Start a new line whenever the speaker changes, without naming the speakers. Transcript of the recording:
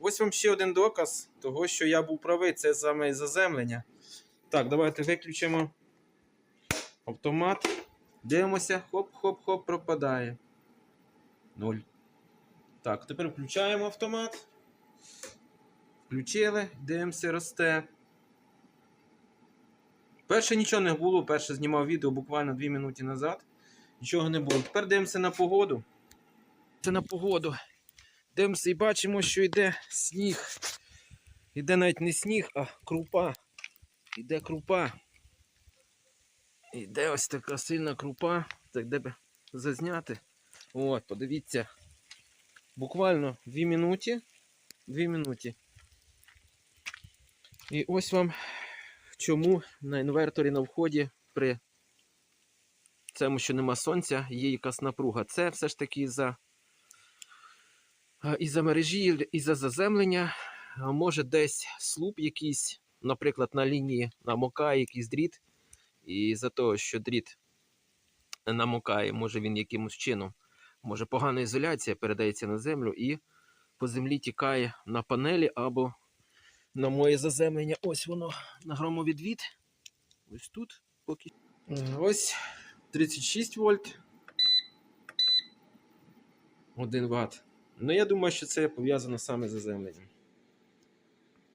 ось вам ще один доказ того, що я був правий, це саме заземлення. Так, давайте виключимо автомат. Дивимося, хоп-хоп-хоп, пропадає. Нуль. Так, тепер включаємо автомат. Включили, дивимося, росте. Перше нічого не було, перше знімав відео буквально 2 минути назад. Нічого не було. Тепер дивимося на погоду. Це на погоду. Дивимося і бачимо, що йде сніг. Іде навіть не сніг, а крупа. Іде крупа. Іде ось така сильна крупа. Так, де би зазняти. От, подивіться. Буквально 2 минуті. 2 минуті. І ось вам чому на інверторі на вході при цьому, що нема сонця, є якась напруга. Це все ж таки за із-за мережі, із-за заземлення. Може десь слуп якийсь, наприклад, на лінії намокає якийсь дріт. І за того, що дріт намокає, може він якимось чином, може погана ізоляція передається на землю і по землі тікає на панелі або на моє заземлення. Ось воно на громовідвід. Ось тут поки. Е, Ось 36 вольт. 1 Вт. Ну, я думаю, що це пов'язано саме з заземленням.